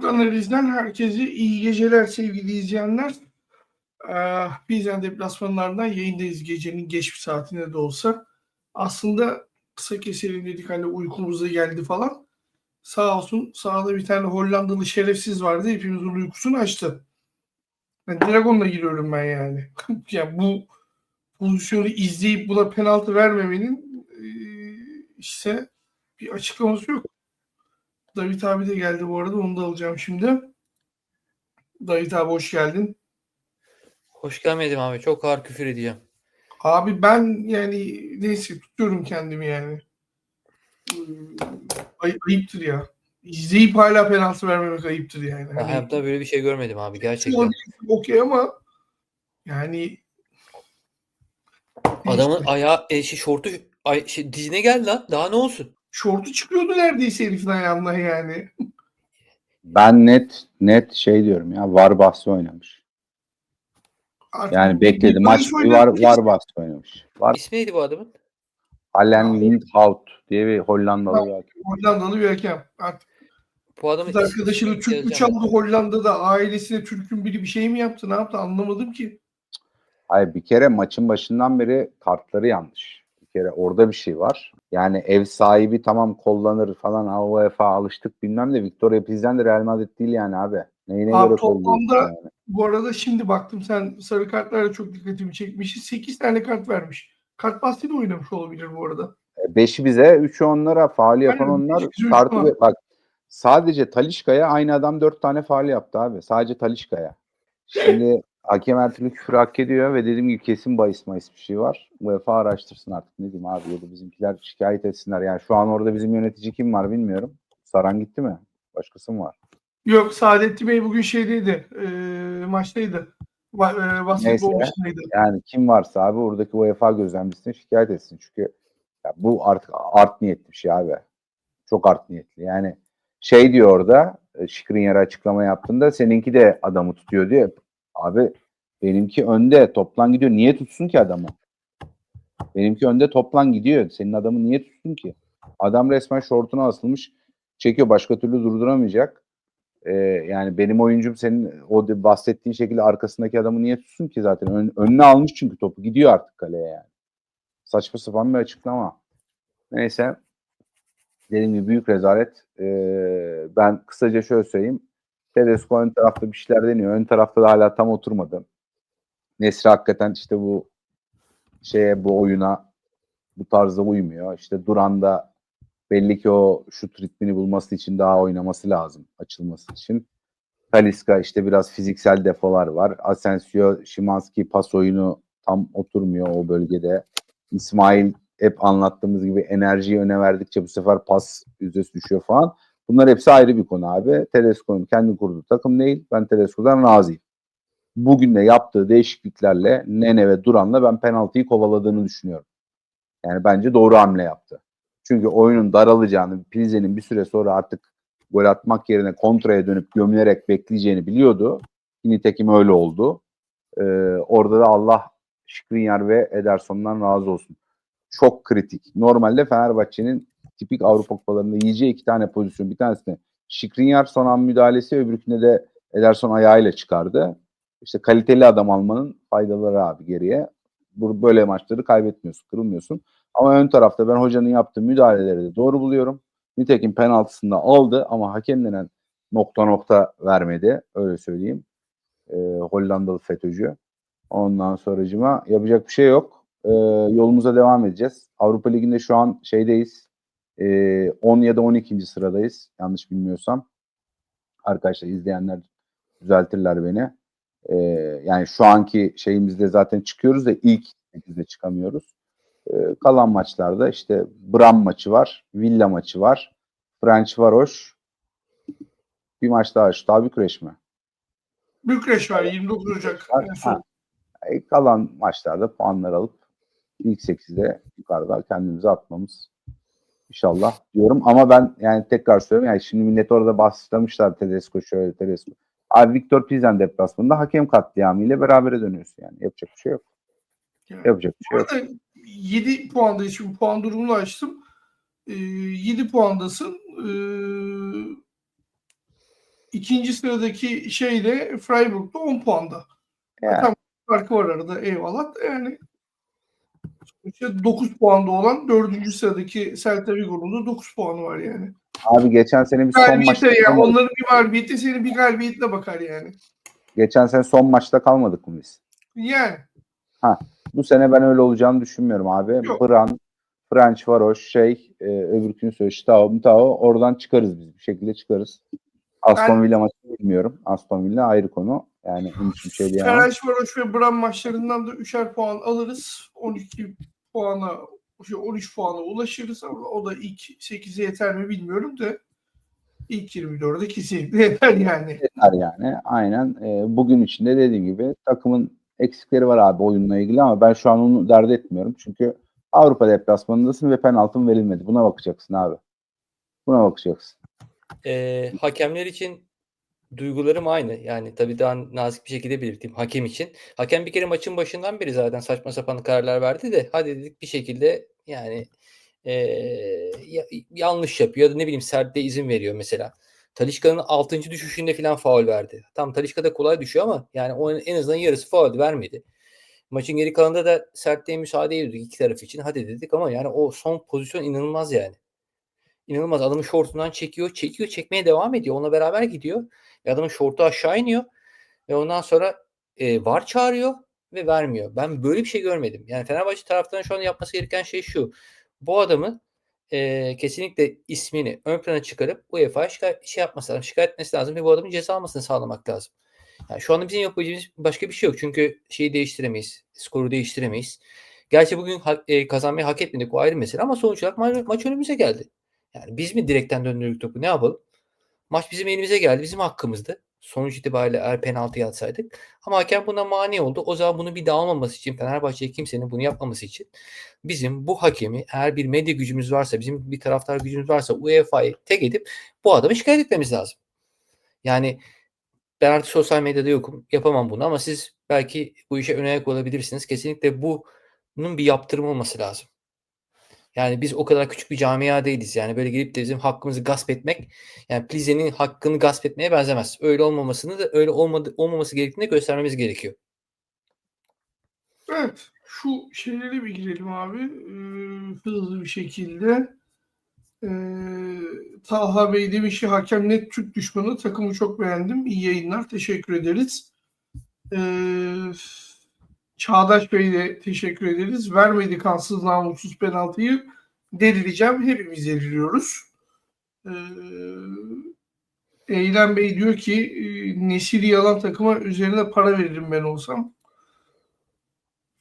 Çubuklu Analiz'den herkese iyi geceler sevgili izleyenler. Ee, Bizden deplasmanlardan yayındayız gecenin geç bir saatinde de olsa. Aslında kısa keselim dedik hani uykumuz geldi falan. Sağ olsun sağda bir tane Hollandalı şerefsiz vardı hepimizin uykusunu açtı. Ben Dragon'la giriyorum ben yani. yani bu pozisyonu izleyip buna penaltı vermemenin işte bir açıklaması yok. David abi de geldi bu arada. Onu da alacağım şimdi. David abi hoş geldin. Hoş gelmedim abi. Çok ağır küfür edeceğim. Abi ben yani neyse tutuyorum kendimi yani. Ay, ayıptır ya. İzleyip hala penaltı vermemek ayıptır yani. Ben Hani, hayatta böyle bir şey görmedim abi gerçekten. okey ama yani Adamın ayağı e, şey, şortu ay, şey, dizine geldi lan. Daha ne olsun? Şortu çıkıyordu neredeyse herifin ayağından yani. Ben net net şey diyorum ya var bahsi oynamış. Artık Yani bekledi bir maç bir var var bahsi oynamış. Var İsmi neydi bu adamın? Allen Lindhout diye bir Hollandalı bir hakem. Hollandalı bir hakem. Artık Bu adamın arkadaşını Türk mü çaldı Hollanda'da ailesine Türk'ün biri bir şey mi yaptı ne yaptı anlamadım ki. Hayır bir kere maçın başından beri kartları yanlış. Kere orada bir şey var. Yani ev sahibi tamam kullanır falan ha, UEFA alıştık bilmem de Victoria Pilsen de Real Madrid değil yani abi. Neyine Abi göre toplamda- yani. Bu arada şimdi baktım sen sarı kartlarla çok dikkatimi çekmişsin. 8 tane kart vermiş. Kart bahsi de oynamış olabilir bu arada. E, Beşi bize, üçü onlara. Faali yapan Aynen, onlar. Kartı tamam. bak sadece Talişka'ya aynı adam dört tane faal yaptı abi. Sadece Talişka'ya. Şimdi hakem her türlü küfür hak ediyor ve dediğim gibi kesin bahis mahis bir şey var. UEFA araştırsın artık ne diyeyim abi ya da bizimkiler şikayet etsinler. Yani şu an orada bizim yönetici kim var bilmiyorum. Saran gitti mi? Başkası mı var? Yok Saadettin Bey bugün şeydeydi. E, maçtaydı. Ba- e, basketbol Neyse. maçındaydı. Yani kim varsa abi oradaki UEFA gözlemcisine şikayet etsin. Çünkü ya bu artık art niyetli bir şey abi. Çok art niyetli. Yani şey diyor orada e, Skriniar açıklama yaptığında seninki de adamı tutuyor diyor. Abi benimki önde toplan gidiyor. Niye tutsun ki adamı? Benimki önde toplan gidiyor. Senin adamı niye tutsun ki? Adam resmen şortuna asılmış. Çekiyor. Başka türlü durduramayacak. Ee, yani benim oyuncum senin o bahsettiğin şekilde arkasındaki adamı niye tutsun ki zaten? Ön- önüne almış çünkü topu. Gidiyor artık kaleye yani. Saçma sapan bir açıklama. Neyse. Dediğim gibi büyük rezalet. Ee, ben kısaca şöyle söyleyeyim. Tedesco ön tarafta bir şeyler deniyor. Ön tarafta da hala tam oturmadı. Nesri hakikaten işte bu şeye bu oyuna bu tarzda uymuyor. İşte Duran da belli ki o şut ritmini bulması için daha oynaması lazım açılması için. Talisca işte biraz fiziksel defolar var. Asensio, Şimanski pas oyunu tam oturmuyor o bölgede. İsmail hep anlattığımız gibi enerjiyi öne verdikçe bu sefer pas yüzdesi düşüyor falan. Bunlar hepsi ayrı bir konu abi. Tedesco'nun kendi kurduğu takım değil. Ben Tedesco'dan razıyım. Bugün de yaptığı değişikliklerle Nene ve Duran'la ben penaltıyı kovaladığını düşünüyorum. Yani bence doğru hamle yaptı. Çünkü oyunun daralacağını, Pilze'nin bir süre sonra artık gol atmak yerine kontraya dönüp gömülerek bekleyeceğini biliyordu. Nitekim öyle oldu. Ee, orada da Allah Skriniar ve Ederson'dan razı olsun. Çok kritik. Normalde Fenerbahçe'nin tipik Avrupa kupalarında yiyeceği iki tane pozisyon. Bir tanesinde Skriniar son an müdahalesi, öbürkünde de Ederson ayağıyla çıkardı. İşte kaliteli adam almanın faydaları abi geriye. Bu böyle maçları kaybetmiyorsun, kırılmıyorsun. Ama ön tarafta ben hocanın yaptığı müdahaleleri de doğru buluyorum. Nitekim penaltısını da aldı ama hakem denen nokta nokta vermedi. Öyle söyleyeyim. Ee, Hollandalı FETÖ'cü. Ondan sonracıma yapacak bir şey yok. Ee, yolumuza devam edeceğiz. Avrupa Ligi'nde şu an şeydeyiz. Ee, 10 ya da 12. sıradayız. Yanlış bilmiyorsam. Arkadaşlar izleyenler düzeltirler beni. Ee, yani şu anki şeyimizde zaten çıkıyoruz da ilk 8'de çıkamıyoruz. Ee, kalan maçlarda işte Bram maçı var, Villa maçı var, French Varoş, bir maç daha şu tabi Bükreş mi? Bükreş var 29 Ocak. Var. E, kalan maçlarda puanlar alıp ilk 8'de yukarıda kendimizi atmamız inşallah diyorum. Ama ben yani tekrar söylüyorum yani şimdi millet orada başlamışlar Tedesco şöyle Tedesco. Abi Victor Pilsen deplasmanında hakem katliamıyla berabere dönüyorsun yani. Yapacak bir şey yok. Yani. Yapacak bir şey yok. arada 7 puanda için puan durumunu açtım. Ee, 7 puandasın. Ee, ikinci sıradaki şeyle Freiburg'da 10 puanda. Yani, Tamam. Farkı var arada eyvallah. Yani sonuçta 9 puanda olan 4. sıradaki Celta Vigo'nun da 9 puanı var yani. abi geçen sene biz son maçta Galibiyete ya kalmadık. onların bir mağlubiyeti senin bir galibiyetle bakar yani. Geçen sene son maçta kalmadık mı biz? Yani Bu sene ben öyle olacağını düşünmüyorum abi. Yok. Bran, French Varoş, şey, e, öbürkünü söyle, Stao, Tao oradan çıkarız biz. Bir şekilde çıkarız. Aston Villa maçını bilmiyorum. Aston Villa ayrı konu. Yani onun için bir şey diyemem. Fenerbahçe ve Bram maçlarından da 3'er puan alırız. 12 puana şey 13 puana ulaşırız ama o da ilk 8'e yeter mi bilmiyorum da ilk 24'e kesinlikle yeter yani. Yeter yani. Aynen. E, bugün içinde dediğim gibi takımın eksikleri var abi oyunla ilgili ama ben şu an onu dert etmiyorum. Çünkü Avrupa deplasmanındasın ve penaltın verilmedi. Buna bakacaksın abi. Buna bakacaksın. Ee, hakemler için duygularım aynı. Yani tabii daha nazik bir şekilde belirteyim hakem için. Hakem bir kere maçın başından beri zaten saçma sapan kararlar verdi de hadi dedik bir şekilde yani ya- yanlış yapıyor ya da ne bileyim serde izin veriyor mesela. Talişka'nın 6. düşüşünde falan faul verdi. Tam Talişka da kolay düşüyor ama yani o en azından yarısı faul vermedi. Maçın geri kalanında da sertliğe müsaade ediyorduk iki taraf için. Hadi dedik ama yani o son pozisyon inanılmaz yani. İnanılmaz. Adamın şortundan çekiyor, çekiyor, çekmeye devam ediyor. Onunla beraber gidiyor. Ve adamın şortu aşağı iniyor. Ve ondan sonra e, var çağırıyor ve vermiyor. Ben böyle bir şey görmedim. Yani Fenerbahçe taraftarının şu an yapması gereken şey şu. Bu adamın e, kesinlikle ismini ön plana çıkarıp UEFA'ya şikayet, şey yapması lazım. Şikayet etmesi lazım ve bu adamın ceza almasını sağlamak lazım. Yani şu anda bizim yapabileceğimiz başka bir şey yok. Çünkü şeyi değiştiremeyiz. Skoru değiştiremeyiz. Gerçi bugün ha- e, kazanmayı hak etmedik o ayrı mesele ama sonuç olarak ma- maç önümüze geldi. Yani biz mi direkten döndürdük topu ne yapalım? Maç bizim elimize geldi. Bizim hakkımızdı. Sonuç itibariyle eğer penaltı atsaydık. Ama hakem buna mani oldu. O zaman bunu bir daha olmaması için Fenerbahçe'ye kimsenin bunu yapmaması için bizim bu hakemi eğer bir medya gücümüz varsa bizim bir taraftar gücümüz varsa UEFA'yı tek edip bu adamı şikayet etmemiz lazım. Yani ben artık sosyal medyada yokum. Yapamam bunu ama siz belki bu işe ön ayak olabilirsiniz. Kesinlikle bunun bir yaptırım olması lazım. Yani biz o kadar küçük bir camia değiliz. Yani böyle gelip de bizim hakkımızı gasp etmek yani Plize'nin hakkını gasp etmeye benzemez. Öyle olmamasını da öyle olmadı, olmaması gerektiğini de göstermemiz gerekiyor. Evet. Şu şeylere bir girelim abi. Ee, hızlı bir şekilde. Ee, Talha Bey demiş ki hakem net Türk düşmanı. Takımı çok beğendim. İyi yayınlar. Teşekkür ederiz. Ee, Çağdaş Bey de teşekkür ederiz. Vermedi kansız namussuz penaltıyı. Delireceğim. Hepimiz deliriyoruz. Ee, Eylem Bey diyor ki e, Nesiri yalan takıma üzerine para veririm ben olsam.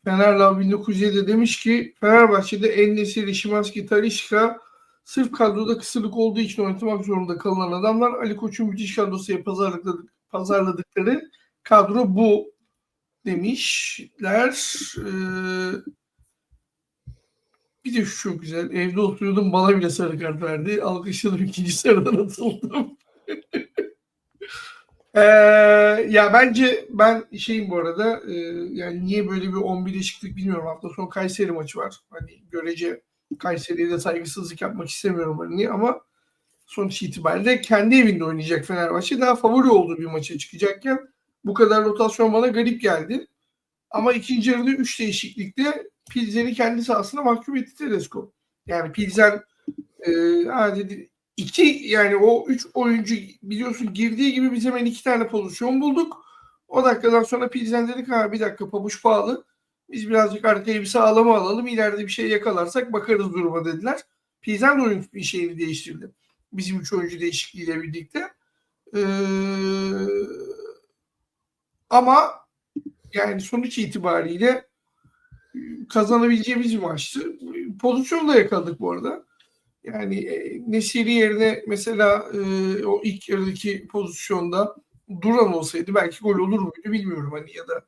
Fenerler 1907 demiş ki Fenerbahçe'de Ennesiri, Şimanski, Talişka sırf kadroda kısırlık olduğu için oynatmak zorunda kalınan adamlar. Ali Koç'un müthiş kadrosuya pazarladık, pazarladıkları kadro bu demişler. Ee, bir de şu çok güzel. Evde oturuyordum bana bile sarı kart verdi. Alkışladım ikinci sarıdan atıldım. Ee, ya bence ben şeyim bu arada e, yani niye böyle bir 11'e çıktık bilmiyorum. Hafta sonu Kayseri maçı var. Hani görece Kayseri'ye de saygısızlık yapmak istemiyorum hani ama sonuç itibariyle kendi evinde oynayacak Fenerbahçe daha favori olduğu bir maça çıkacakken bu kadar rotasyon bana garip geldi. Ama ikinci yarıda 3 değişiklikle Pilsen'i kendi sahasına mahkum etti Tedesco. Yani Pilsen e, dedi, iki yani o üç oyuncu biliyorsun girdiği gibi biz hemen iki tane pozisyon bulduk. O dakikadan sonra Pilsen dedik ha bir dakika pabuç pahalı. Biz birazcık arkaya bir sağlama alalım. İleride bir şey yakalarsak bakarız duruma dediler. Pilsen de oyun bir şeyini değiştirdi. Bizim üç oyuncu değişikliğiyle birlikte. Ee, ama yani sonuç itibariyle kazanabileceğimiz bir maçtı. Pozisyon da yakaladık bu arada. Yani e, Nesiri yerine mesela e, o ilk yarıdaki pozisyonda Duran olsaydı belki gol olur muydu bilmiyorum hani ya da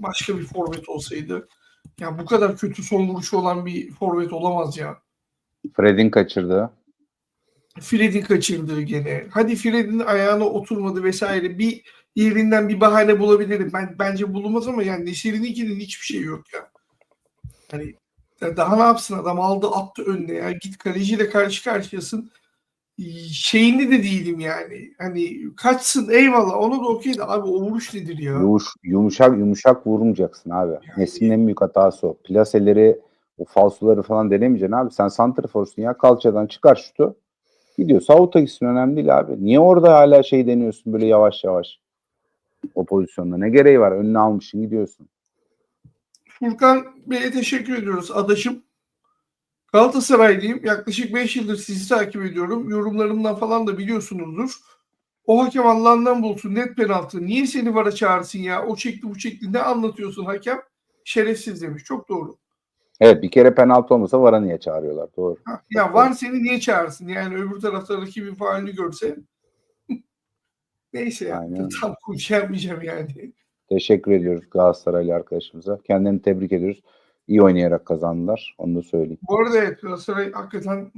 başka bir forvet olsaydı. Ya bu kadar kötü son vuruşu olan bir forvet olamaz ya. Fred'in kaçırdığı. Fred'in kaçırdığı gene. Hadi Fred'in ayağına oturmadı vesaire. Bir yerinden bir bahane bulabilirim. Ben bence bulunmaz ama yani Nesiri'ninkinin hiçbir şey yok ya. Hani ya daha ne yapsın adam aldı attı önüne ya. Git kaleciyle karşı karşıyasın. şeyinde de değilim yani. Hani kaçsın eyvallah ona da okey de abi o vuruş nedir ya? Yumuş, yumuşak yumuşak vurmayacaksın abi. Nesrin en büyük hatası o. Plaseleri, o falsoları falan denemeyeceksin abi. Sen santraforsun ya. Kalçadan çıkar şutu. Gidiyorsa avuta gitsin önemli değil abi. Niye orada hala şey deniyorsun böyle yavaş yavaş? O pozisyonda. Ne gereği var? Önüne almışsın gidiyorsun. Furkan Bey'e teşekkür ediyoruz. Adaşım. Galatasaraylıyım. Yaklaşık 5 yıldır sizi takip ediyorum. Yorumlarımdan falan da biliyorsunuzdur. O hakem Allah'ından bulsun net penaltı. Niye seni vara çağırsın ya? O çekti bu çekti. Ne anlatıyorsun hakem? Şerefsiz demiş. Çok doğru. Evet bir kere penaltı olmasa vara niye çağırıyorlar? Doğru. Ha, Ya var seni niye çağırsın? Yani öbür tarafta rakibin faalini görse. Neyse ya. Aynen. Tam konuşamayacağım yani. Teşekkür ediyoruz Galatasaraylı arkadaşımıza. Kendilerini tebrik ediyoruz. İyi oynayarak kazandılar. Onu da söyleyeyim. Bu arada evet Galatasaray hakikaten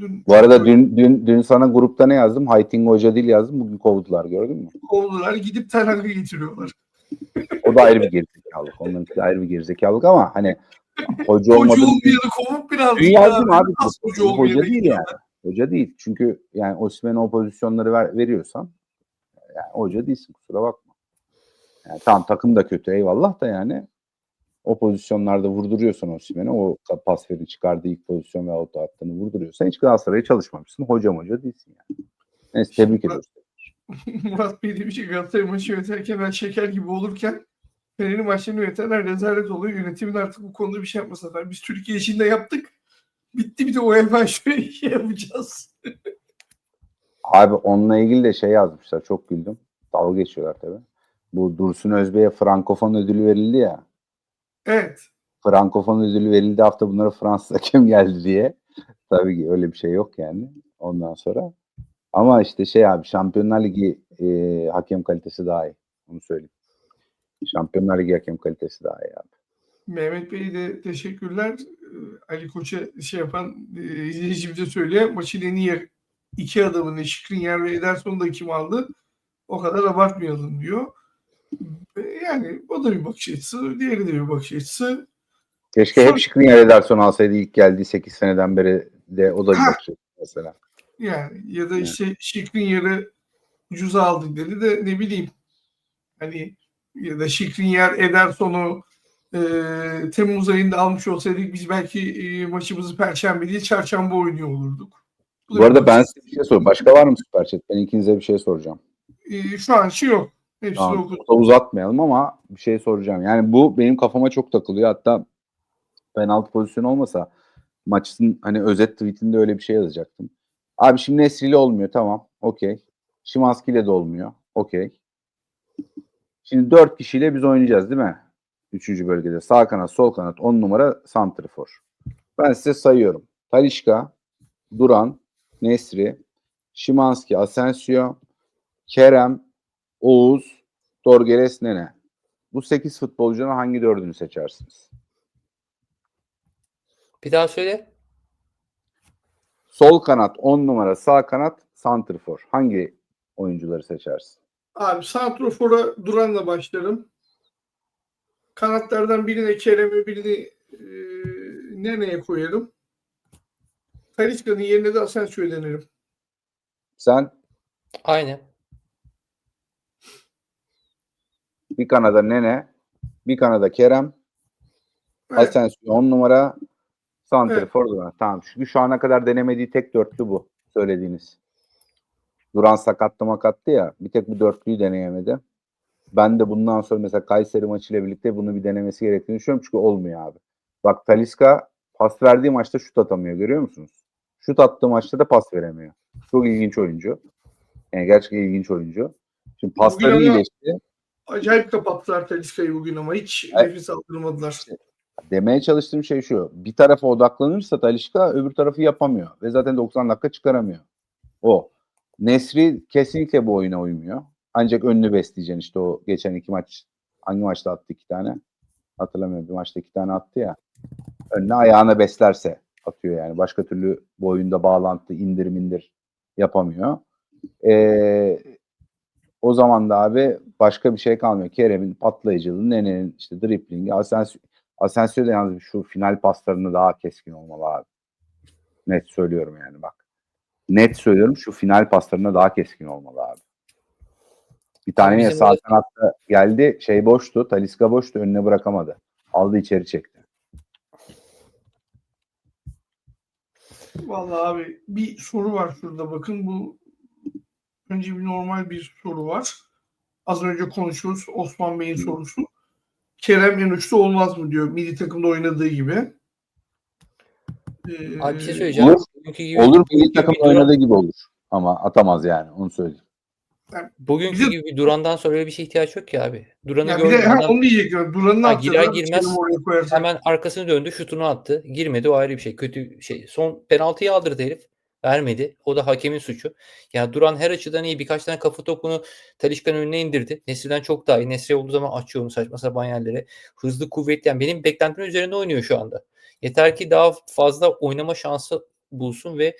dün Bu arada dün dün dün sana grupta ne yazdım? Hayting Hoca değil yazdım. Bugün kovdular gördün mü? kovdular. Gidip Tanak'ı getiriyorlar. O da ayrı bir gerizekalılık. De ayrı bir gerizekalılık ama hani hoca Hoca olmadı. olmayanı kovup biraz Dün yazdım abi. Hoca Hoca, değil yani. Hoca değil. Çünkü yani Osimhen'e o pozisyonları ver, veriyorsan yani hoca değilsin kusura bakma. Yani tamam takım da kötü eyvallah da yani o pozisyonlarda vurduruyorsan Osimhen'e o pas verin çıkardığı ilk pozisyon ve auto attığını vurduruyorsan hiç Galatasaray'a çalışmamışsın. Hocam hoca değilsin yani. Neyse tebrik ediyoruz. Murat Bey demiş ki Galatasaray maçı yönetirken ben şeker gibi olurken Fener'in maçlarını yönetenler rezalet oluyor. Yönetimin artık bu konuda bir şey yapmasın efendim. Biz Türkiye içinde yaptık. Bitti bir de UEFA şöyle şey yapacağız. Abi onunla ilgili de şey yazmışlar. Çok güldüm. Dalga geçiyorlar tabii. Bu Dursun Özbey'e Frankofon ödülü verildi ya. Evet. Frankofon ödülü verildi hafta bunlara Fransız hakem geldi diye. Tabii ki öyle bir şey yok yani ondan sonra. Ama işte şey abi Şampiyonlar Ligi e, hakem kalitesi daha iyi. Onu söyleyeyim. Şampiyonlar Ligi hakem kalitesi daha iyi abi. Mehmet Bey'e de teşekkürler. Ee, Ali Koç'a şey yapan e, izleyicimize söylüyor. Maçın en iyi iki adamını Şikrinyer ve Ederson da kim aldı? O kadar abartmayalım diyor. E, Yani o da bir bakış açısı. Diğeri de bir bakış açısı. Keşke Son- hep Skriniar Ederson alsaydı ilk geldiği 8 seneden beri de o da bir Ha. bakış açısı mesela. Yani ya da işte Şikrinyer'i ucuza aldık dedi de ne bileyim. Hani ya da Şikrinyer Ederson'u e, Temmuz ayında almış olsaydık biz belki e, maçımızı Perşembe değil Çarşamba oynuyor olurduk. Bu arada ben size bir şey sorayım. Başka var mı Süper Chat? Ben ikinize bir şey soracağım. E, şu an şey yok. Hepsini Tamam, okudum. uzatmayalım ama bir şey soracağım. Yani bu benim kafama çok takılıyor. Hatta penaltı pozisyonu olmasa maçın hani özet tweetinde öyle bir şey yazacaktım. Abi şimdi Nesri'yle olmuyor tamam. Okey. Şimanski'yle de olmuyor. Okey. Şimdi dört kişiyle biz oynayacağız değil mi? Üçüncü bölgede. Sağ kanat, sol kanat, on numara santrifor. Ben size sayıyorum. Talişka, Duran, Nesri, Şimanski, Asensio, Kerem, Oğuz, Dorgeres, Nene. Bu 8 futbolcunun hangi dördünü seçersiniz? Bir daha söyle. Sol kanat 10 numara, sağ kanat santrfor. Hangi oyuncuları seçersin? Abi Santrofor'a Duran'la başlarım. Kanatlardan birine Kerem'e birini e, nereye koyarım? Talisca'nın yerine de Asensio'yu denerim. Sen Aynen. bir kanada Nene, bir kanada Kerem, Evet. Asensio 10 numara, santrfor Duran. Tamam. Çünkü şu ana kadar denemediği tek dörtlü bu söylediğiniz. Duran sakattı makattı ya. Bir tek bu dörtlüyü deneyemedi. Ben de bundan sonra mesela Kayseri maçıyla birlikte bunu bir denemesi gerektiğini düşünüyorum. Çünkü olmuyor abi. Bak Taliska pas verdiği maçta şut atamıyor. Görüyor musunuz? Şut attığı maçta da pas veremiyor. Çok ilginç oyuncu. Yani gerçekten ilginç oyuncu. Şimdi pasları Bugün iyileşti. Acayip kapattılar Talisca'yı bugün ama hiç Evet. nefes aldırmadılar. Demeye çalıştığım şey şu. Bir tarafa odaklanırsa Talişka öbür tarafı yapamıyor. Ve zaten 90 dakika çıkaramıyor. O. Nesri kesinlikle bu oyuna uymuyor. Ancak önünü besleyeceksin işte o geçen iki maç. Hangi maçta attı iki tane? Hatırlamıyorum. Bir maçta iki tane attı ya. Önüne ayağına beslerse atıyor yani. Başka türlü bu oyunda bağlantı indir mindir yapamıyor. Ee, o zaman da abi başka bir şey kalmıyor. Kerem'in patlayıcılığı, Nene'nin işte driplingi, Asensio, Asensio da yalnız şu final paslarını daha keskin olmalı abi. Net söylüyorum yani bak. net söylüyorum şu final paslarına daha keskin olmalı abi. Bir tane bizim sağ kanatta geldi şey boştu. Taliska boştu önüne bırakamadı. Aldı içeri çekti. Vallahi abi bir soru var şurada bakın bu önce bir normal bir soru var. Az önce konuşuyoruz Osman Bey'in sorusu. Kerem en uçta olmaz mı diyor milli takımda oynadığı gibi. Ee, Abi bir şey söyleyeceğim. Olur. Bugünkü gibi, Olur milli bugünkü takım bir duran- oynadığı gibi olur. Ama atamaz yani onu söyleyeyim. Bugünkü Bizim- gibi Duran'dan sonra öyle bir şey ihtiyaç yok ki abi. Duran'ı ya bir gördüm. adam onu diyecektim. Duran'ın Ha, girer girmez hemen arkasını döndü, şutunu attı. Girmedi o ayrı bir şey. Kötü şey. Son penaltıyı aldırdı herif. Vermedi. O da hakemin suçu. Ya Duran her açıdan iyi. Birkaç tane kafa topunu Talişka'nın önüne indirdi. Nesri'den çok daha iyi. Nesri olduğu zaman açıyor onu saçma sapan yerlere. Hızlı, kuvvetli. Yani benim beklentimin üzerinde oynuyor şu anda. Yeter ki daha fazla oynama şansı bulsun ve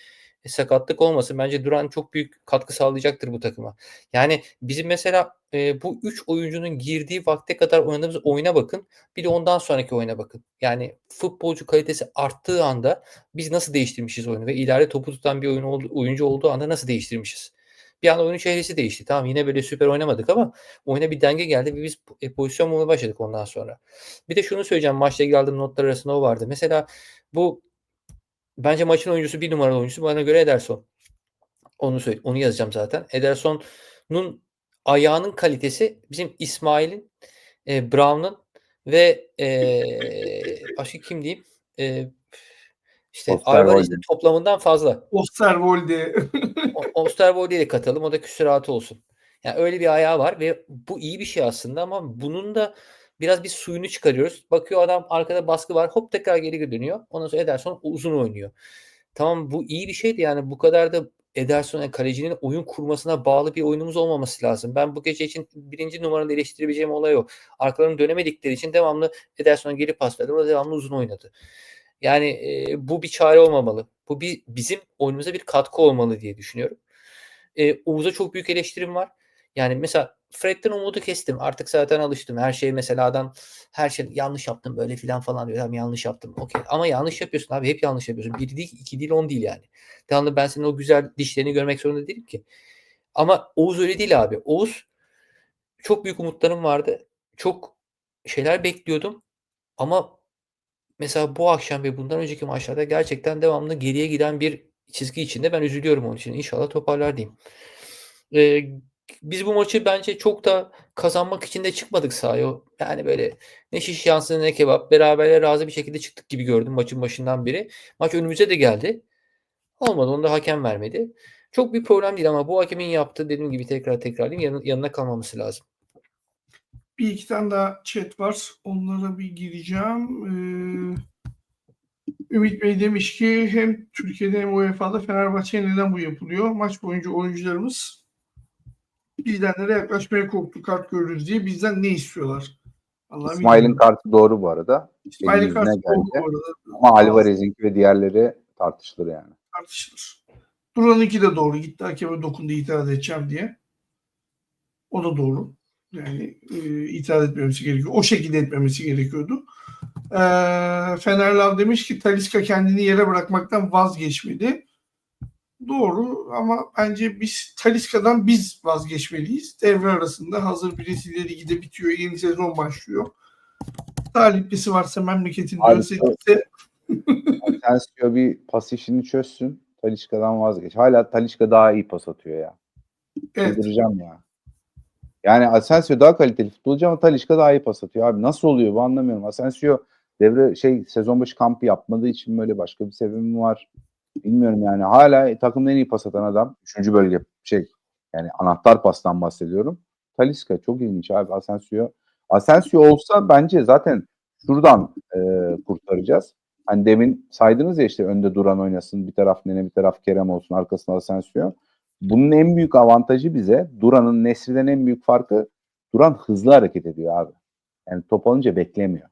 sakatlık olmasın. Bence Duran çok büyük katkı sağlayacaktır bu takıma. Yani bizim mesela e, bu üç oyuncunun girdiği vakte kadar oynadığımız oyuna bakın. Bir de ondan sonraki oyuna bakın. Yani futbolcu kalitesi arttığı anda biz nasıl değiştirmişiz oyunu ve ileride topu tutan bir oyun oyuncu olduğu anda nasıl değiştirmişiz? Bir anda oyunun çehresi değişti. Tamam yine böyle süper oynamadık ama oyuna bir denge geldi ve biz e, pozisyon bulmaya başladık ondan sonra. Bir de şunu söyleyeceğim. Maçla ilgili aldığım notlar arasında o vardı. Mesela bu bence maçın oyuncusu bir numaralı oyuncusu bana göre Ederson. Onu söyle, onu yazacağım zaten. Ederson'un ayağının kalitesi bizim İsmail'in, e, Brown'un ve e, başka kim diyeyim? E, işte. Alvarez'in toplamından fazla. Osterwolde. O- Osterwolde'yi de katalım. O da küsuratı olsun. Yani öyle bir ayağı var ve bu iyi bir şey aslında ama bunun da biraz bir suyunu çıkarıyoruz. Bakıyor adam arkada baskı var. Hop tekrar geri dönüyor. Ondan sonra Ederson uzun oynuyor. Tamam bu iyi bir şeydi yani bu kadar da Ederson'a kalecinin oyun kurmasına bağlı bir oyunumuz olmaması lazım. Ben bu gece için birinci numaralı eleştirebileceğim olay o. Arkalarını dönemedikleri için devamlı Ederson'a geri pas verdi. O devamlı uzun oynadı. Yani e, bu bir çare olmamalı. Bu bir bizim oyunumuza bir katkı olmalı diye düşünüyorum. E, Oğuz'a çok büyük eleştirim var. Yani mesela Fred'den umudu kestim. Artık zaten alıştım. Her şey mesela adam her şey yanlış yaptım böyle filan falan diyor. Tamam yanlış yaptım. Okey. Ama yanlış yapıyorsun abi. Hep yanlış yapıyorsun. Bir değil, iki değil, on değil yani. Devamlı ben senin o güzel dişlerini görmek zorunda değilim ki. Ama Oğuz öyle değil abi. Oğuz çok büyük umutlarım vardı. Çok şeyler bekliyordum. Ama mesela bu akşam ve bundan önceki maçlarda gerçekten devamlı geriye giden bir çizgi içinde ben üzülüyorum onun için. İnşallah toparlar diyeyim. Ee, biz bu maçı bence çok da kazanmak için de çıkmadık sahaya. Yani böyle ne şiş yansın ne kebap. Beraberle razı bir şekilde çıktık gibi gördüm maçın başından beri. Maç önümüze de geldi. Olmadı. Onu da hakem vermedi. Çok bir problem değil ama bu hakemin yaptığı dediğim gibi tekrar tekrarlayayım yanı- yanına kalmaması lazım. Bir iki tane daha chat var. Onlara bir gireceğim. Ee, Ümit Bey demiş ki hem Türkiye'de hem UEFA'da Fenerbahçe'ye neden bu yapılıyor? Maç boyunca oyuncularımız bizdenlere yaklaşmaya korktu kart görürüz diye bizden ne istiyorlar? Allah İsmail'in kartı doğru bu arada. İsmail'in kartı doğru geldi. bu arada. Ama Alvarez'inki ve diğerleri tartışılır yani. tartışılır. Duran'ınki de doğru. Gitti hakeme dokundu itiraz edeceğim diye. O da doğru. Yani e, itiraz etmemesi gerekiyor. O şekilde etmemesi gerekiyordu. E, Fenerlav demiş ki Taliska kendini yere bırakmaktan vazgeçmedi. Doğru ama bence biz Taliska'dan biz vazgeçmeliyiz. Devre arasında hazır Brezilya Ligi de bitiyor. Yeni sezon başlıyor. Taliplisi varsa memleketinde Abi, özlediyse Asensio bir pas işini çözsün. Talişka'dan vazgeç. Hala Talişka daha iyi pas atıyor ya. evet, ya. Yani Asensio daha kaliteli futbolcu ama Talişka daha iyi pas atıyor. Abi nasıl oluyor bu anlamıyorum. Asensio devre şey sezon başı kampı yapmadığı için böyle başka bir sebebi mi var? Bilmiyorum yani. Hala takımın en iyi pas atan adam. Üçüncü bölge şey yani anahtar pastan bahsediyorum. Talisca çok ilginç abi Asensio. Asensio olsa bence zaten şuradan e, kurtaracağız. Hani demin saydınız ya işte önde duran oynasın, bir taraf Nene, bir taraf Kerem olsun, arkasında Asensio. Bunun en büyük avantajı bize, Duran'ın Nesri'den en büyük farkı, Duran hızlı hareket ediyor abi. Yani top alınca beklemiyor.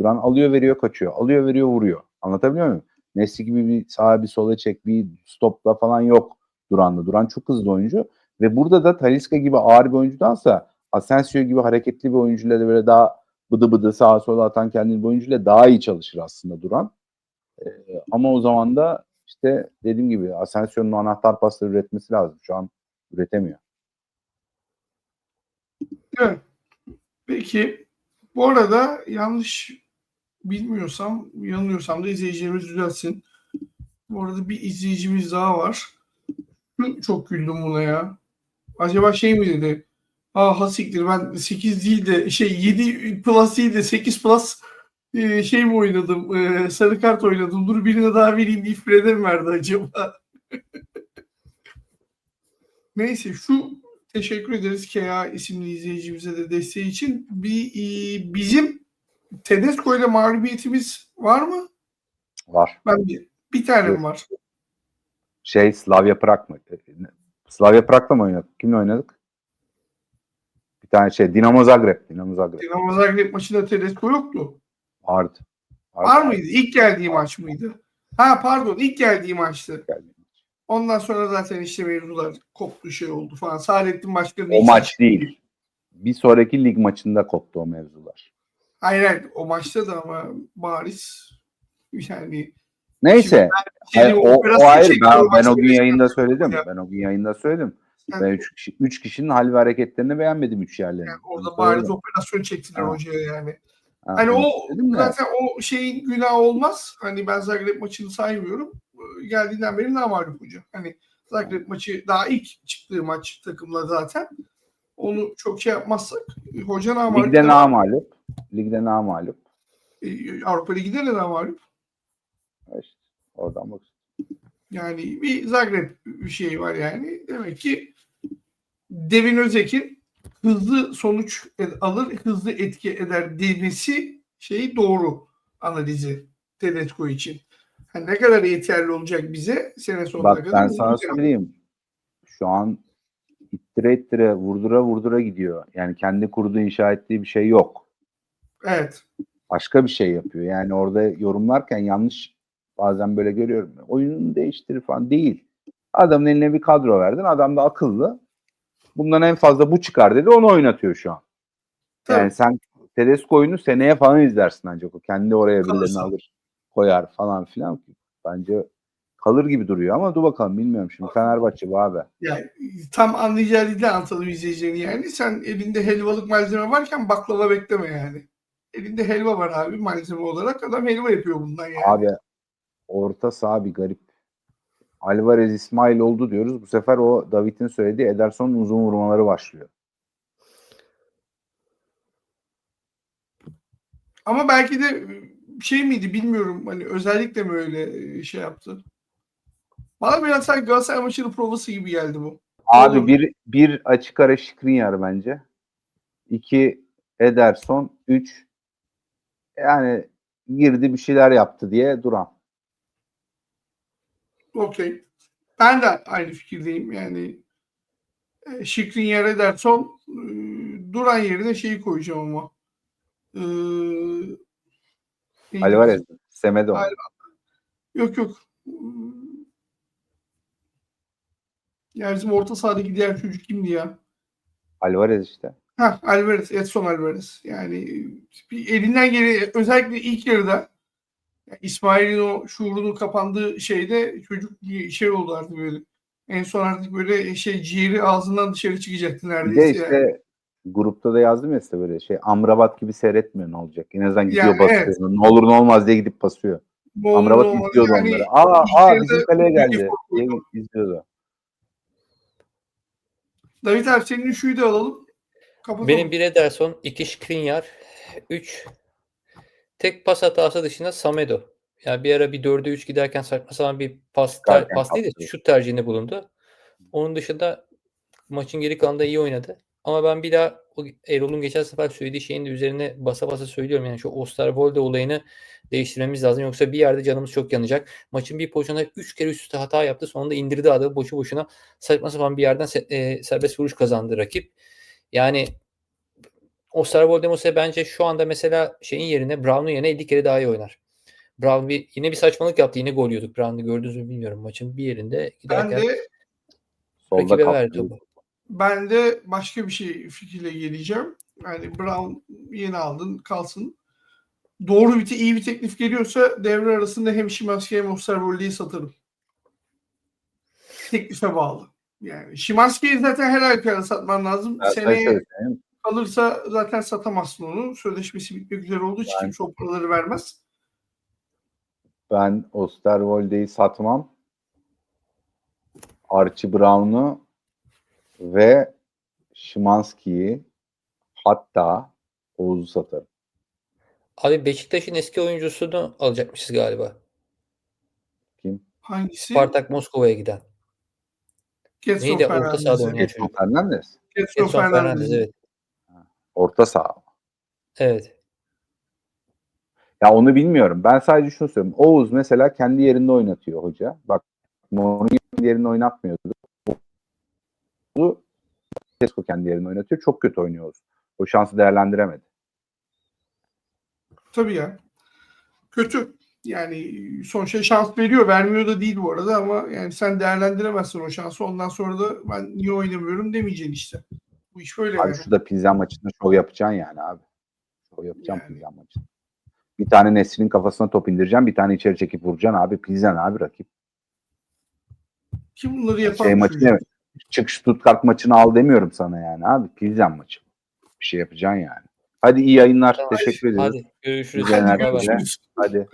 Duran alıyor veriyor kaçıyor, alıyor veriyor vuruyor. Anlatabiliyor muyum? Nesri gibi bir sağa bir sola çek, bir stopla falan yok Duran'da. Duran çok hızlı oyuncu ve burada da Talisca gibi ağır bir oyuncudansa Asensio gibi hareketli bir oyuncuyla da böyle daha bıdı bıdı sağa sola atan kendini bir oyuncuyla daha iyi çalışır aslında Duran. Ee, ama o zaman da işte dediğim gibi Asensio'nun anahtar pasları üretmesi lazım. Şu an üretemiyor. Evet. Peki bu arada yanlış bilmiyorsam, yanılıyorsam da izleyicilerimiz düzeltsin. Bu arada bir izleyicimiz daha var. Çok güldüm buna ya. Acaba şey mi dedi? Aa hasiktir ben 8 değil de şey 7 plus değil de 8 plus e, şey mi oynadım? e, sarı kart oynadım. Dur birine daha vereyim deyip Fred'e mi verdi acaba? Neyse şu teşekkür ederiz KA isimli izleyicimize de desteği için. Bir e, bizim Tedesco ile mağlubiyetimiz var mı? Var. Ben bir, bir tane Evet. var. Şey Slavia Prag mı? Slavia Prag'la mı oynadık? Kimle oynadık? Bir tane şey Dinamo Zagreb. Dinamo Zagreb. Dinamo Zagreb maçında Tedesco yoktu. Vardı. Vardı. Var mıydı? İlk geldiği maç mıydı? Ha pardon ilk geldiği maçtı. Geldi. Ondan sonra zaten işte mevzular koptu şey oldu falan. Saadettin Başkan'ın O maç değil. Bir sonraki lig maçında koptu o mevzular. Hayır hayır o maçta da ama bariz yani Neyse. Hayır, o, o çekti, Ben, o ben o gün yayında söyledim. Ya. Ben o gün yayında söyledim. Yani- Ben üç, kişi, üç kişinin hal ve hareketlerini beğenmedim üç yerlerini. Yani orada Onu bariz söyledim. operasyon çektiler Ha. hocaya yani. Ha, Hani o zaten o şeyin günahı olmaz. Hani ben Zagreb maçını saymıyorum. Ee, Geldiğinden beri namalip hoca. Hani Zagreb maçı daha ilk çıktığı maç takımla zaten. Onu çok şey yapmazsak e, hoca namalip. Ligde namalup. Ligde namalup. E, Avrupa Ligi'de de namalip. İşte oradan bak. Yani bir Zagreb bir şey var yani. Demek ki Devin Özek'in hızlı sonuç ed- alır, hızlı etki eder demesi şey doğru analizi Tedesco için. Hani ne kadar yeterli olacak bize sene sonuna Bak kadar. ben bunu sana söyleyeyim. Şu an ittire ittire vurdura vurdura gidiyor. Yani kendi kurduğu inşa ettiği bir şey yok. Evet. Başka bir şey yapıyor. Yani orada yorumlarken yanlış bazen böyle görüyorum. Oyununu değiştirir falan değil. Adamın eline bir kadro verdin. Adam da akıllı. Bundan en fazla bu çıkar dedi. Onu oynatıyor şu an. Yani Tabii. sen Tedesco oyunu seneye falan izlersin ancak o. Kendi oraya birilerini alır koyar falan filan. Bence kalır gibi duruyor ama dur bakalım bilmiyorum şimdi Fenerbahçe bu abi. Yani tam anlayacağı dilde anlatalım izleyicilerini yani. Sen elinde helvalık malzeme varken baklava bekleme yani. Elinde helva var abi malzeme olarak. Adam helva yapıyor bundan yani. Abi orta saha bir garip. Alvarez İsmail oldu diyoruz. Bu sefer o David'in söylediği Ederson'un uzun vurmaları başlıyor. Ama belki de şey miydi bilmiyorum. Hani özellikle mi öyle şey yaptı? Bana biraz sanki Galatasaray maçının provası gibi geldi bu. Abi bir, bir açık ara Skriniar bence. İki Ederson. Üç yani girdi bir şeyler yaptı diye duran. Okey. Ben de aynı fikirdeyim. Yani e, Şikrin Ederson e, duran yerine şeyi koyacağım ama. E, neydi? Alvarez. Semedo. Al- Yok yok. Ya bizim orta sahadaki diğer çocuk kimdi ya? Alvarez işte. Ha Alvarez, Edson Alvarez. Yani bir elinden geri özellikle ilk yarıda yani İsmail'in o şuurunun kapandığı şeyde çocuk şey oldu artık böyle. En son artık böyle şey ciğeri ağzından dışarı çıkacaktı Bir de neredeyse. işte yani. grupta da yazdım ya size böyle şey Amrabat gibi seyretmiyor ne olacak. En azından gidiyor Yani basıyor. evet. Ne olur ne olmaz diye gidip basıyor. Olur Amrabat izliyordu Yani onları. Aa, aa bizim kaleye geldi diye izliyordu. David abi senin üçüyü de alalım. Kapatalım. Benim bir Ederson, iki Skriniar, üç tek pas hatası dışında Samedo. Yani bir ara bir 4'e 3 giderken saçma sapan bir pas, ter, pas değil de şut tercihinde bulundu. Onun dışında maçın geri kalanında iyi oynadı. Ama ben bir daha Erol'un geçen sefer söylediği şeyin de üzerine basa basa söylüyorum. Yani şu Osterwolde olayını değiştirmemiz lazım. Yoksa bir yerde canımız çok yanacak. Maçın bir pozisyonda 3 kere üst üste hata yaptı. Sonunda indirdi adamı boşu boşuna. Saçma sapan bir yerden se- e, serbest vuruş kazandı rakip. Yani Osterwolde mesela bence şu anda mesela şeyin yerine Brown'un yerine 50 kere daha iyi oynar. Brown bir, yine bir saçmalık yaptı. Yine gol yiyorduk. Brown'u gördünüz mü bilmiyorum. Maçın bir yerinde ben giderken de Solda rakibe verdi. Ben de başka bir şey fikirle geleceğim. Yani Brown yeni aldın kalsın. Doğru bir te- iyi bir teklif geliyorsa devre arasında hem Şimanski hem Osterwolde'yi satarım. teklife bağlı. Yani Şimanski'yi zaten her halükarda satman lazım. Ben Seneye söyleyeyim. kalırsa zaten satamazsın onu. Sözleşmesi bitmek üzere olduğu için Ben- kimse o paraları vermez. Ben Osterwolde'yi satmam. Archie Brown'u ve Szymanski'yi hatta Oğuz'u satarım. Abi Beşiktaş'ın eski oyuncusunu alacakmışız galiba. Hangisi? Spartak Moskova'ya giden. Getson Neydi? Orta sahada oynayan Getson çocuk. Fernandez. Getson Getson Fernandez Fernandez'i. evet. Orta saha. Evet. Ya onu bilmiyorum. Ben sadece şunu söylüyorum. Oğuz mesela kendi yerinde oynatıyor hoca. Bak Mourinho yerinde oynatmıyordu. Bu Tesco kendi yerinde oynatıyor. Çok kötü oynuyor Oğuz. O şansı değerlendiremedi. Tabii ya. Kötü. Yani son şey şans veriyor. Vermiyor da değil bu arada ama yani sen değerlendiremezsin o şansı. Ondan sonra da ben niye oynamıyorum demeyeceksin işte. Bu iş böyle Abi yani. şurada pizza maçında şov yapacaksın yani abi. Şov yapacağım Yani. pizza maçında. Bir tane Nesrin'in kafasına top indireceğim. Bir tane içeri çekip vuracaksın abi. Pizza abi rakip. Kim bunları yapan Şey maçı çocuk? Çık Stuttgart maçını al demiyorum sana yani abi. Pizza maçı. Bir şey yapacaksın yani. Hadi iyi yayınlar. Tamam. Teşekkür ediyoruz. Hadi görüşürüz. Hadi. Hadi.